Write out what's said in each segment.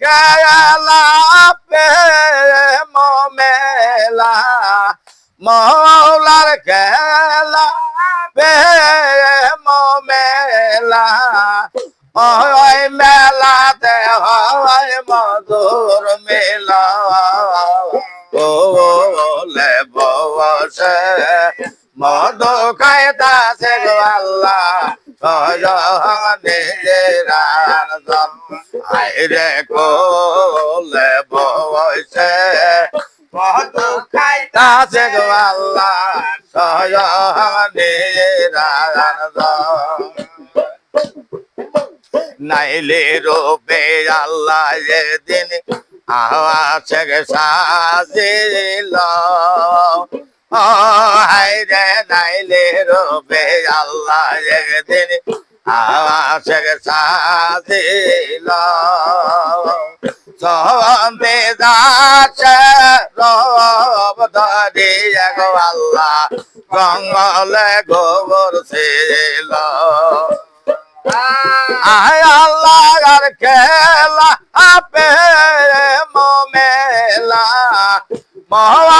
খেলা প্রেম মেলা। মৌলার খেলা প্রেম মেলা। ওই মেলাতে হয় মধুর মেলা। ওলে বসে মধু খাইতা সে আল্লাহ। নিজেরা আইরে কোলে বসে মধু খাইতা সে আল্লাহ নিজেরা নাইলে রূপে আল্লাহ দিন আওয়াছে সাজিল হাইরে নাইলে রূপে আল্লাহ দিন আওয়াছে সাজিল সবে দাছে রব ধরি আল্লাহ, জঙ্গলে গোবর ছিল। আল্লাহ আর খেলা, আপে মেলা মহলার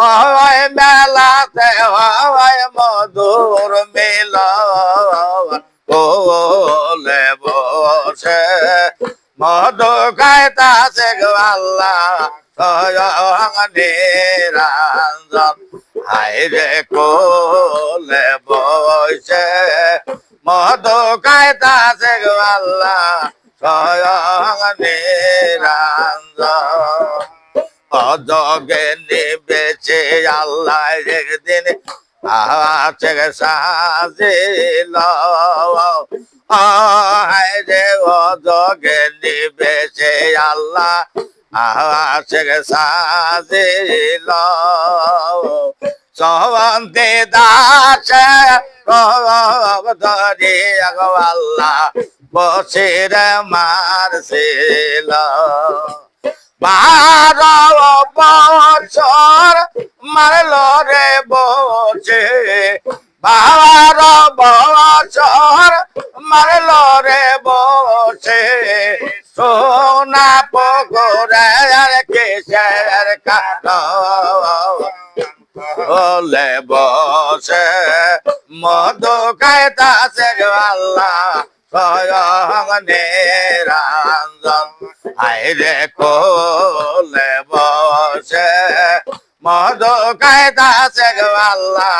ওই মেলাতে হয় মধুর মিল। ওলে বসে মধু খাইতাছে আল্লাহ নিরঞ্জন। হাইরে কোলে বসে মধু খাইতাছে আল্লাহ, স্বয়ং নিরঞ্জন। অজগে নিবেছে আল্লাহ একদিন। আছে সাজিল রে নিবেছে আল্লাহ। আছে সাজিল আল্লাহ। বসির মারছিল বারো বছর মারল রে বসে বারো বছর মারল রে বসে সোনা পকরে আর কেশের কালো? বসে মধু আল্লাহ। স্বয়ং নিরঞ্জন আইরে কোলে বসে। মধু খাইতাছে আল্লাহ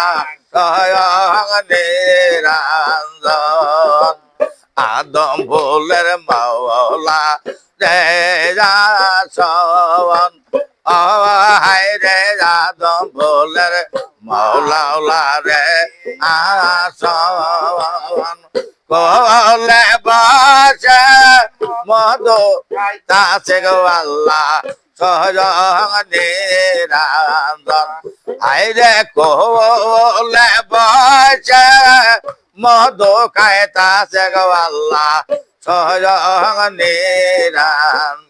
স্বয়ং নিরঞ্জন আদম ফুলের মাওলা, রে সবন ও হাই রে আদম ফুলের মাওলা রে আসন কোলে বসে মধু তাছে গো আল্লাহ সহজং নিরঞ্জন হাইরে কোলে বসে মধু খাইতাছে গো আল্লাহ সহজং নিরঞ্জন